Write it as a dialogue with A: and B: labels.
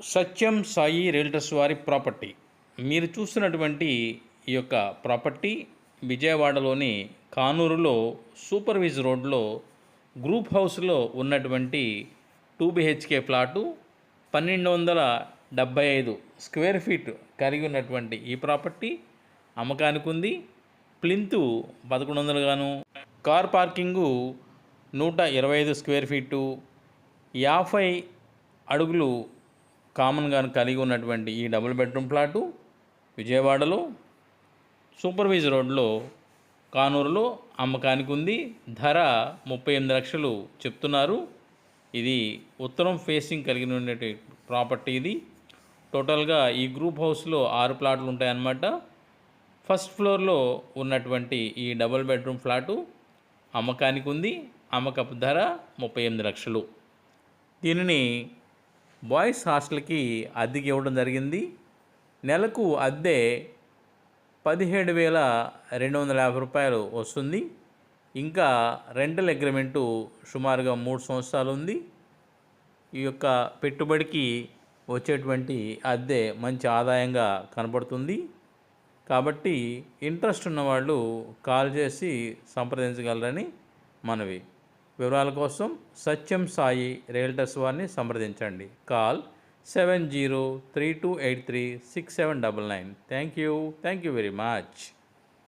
A: సత్యం Sai realtors వారి property. మీరు చూస్తున్నటువంటి ఈ యొక్క ప్రాపర్టీ విజయవాడలోని కానూరులో సూపర్విజ్ రోడ్లో గ్రూప్ హౌస్లో ఉన్నటువంటి టూ బిహెచ్కే ప్లాటు పన్నెండు వందల డెబ్బై ఐదు స్క్వేర్ ఫీట్ కలిగి ఉన్నటువంటి ఈ ప్రాపర్టీ అమ్మకానికి ఉంది. ప్లింతు పదకొండు వందలు గాను కార్ పార్కింగు నూట ఇరవై ఐదు స్క్వేర్ ఫీటు యాభై అడుగులు కామన్గా కలిగి ఉన్నటువంటి ఈ డబుల్ బెడ్రూమ్ ప్లాటు విజయవాడలో సూపర్వైజ్ రోడ్లో కానూరులో అమ్మకానికి ఉంది. ధర ముప్పై ఎనిమిది లక్షలు చెప్తున్నారు. ఇది ఉత్తరం ఫేసింగ్ కలిగి ఉండే ప్రాపర్టీ ఇది. టోటల్గా ఈ గ్రూప్ హౌస్లో ఆరు ప్లాట్లు ఉంటాయన్నమాట. ఫస్ట్ ఫ్లోర్లో ఉన్నటువంటి ఈ డబుల్ బెడ్రూమ్ ఫ్లాటు అమ్మకానికి ఉంది. అమ్మకపు ధర ముప్పై ఎనిమిది లక్షలు. దీనిని బాయ్స్ హాస్టల్కి అద్దెకి ఇవ్వడం జరిగింది. నెలకు అద్దె పదిహేడు వేల రెండు వందల యాభై రూపాయలు వస్తుంది. ఇంకా రెంటల్ అగ్రిమెంటు సుమారుగా మూడు సంవత్సరాలు ఉంది. ఈ యొక్క పెట్టుబడికి వచ్చేటువంటి అద్దె మంచి ఆదాయంగా కనబడుతుంది. కాబట్టి ఇంట్రెస్ట్ ఉన్నవాళ్ళు కాల్ చేసి సంప్రదించగలరని మనవి. వివరాల కోసం సత్యం సాయి రియల్టర్స్ వారిని సంప్రదించండి. Call seven zero three two eight three six seven double nine. Thank you. Thank you very much.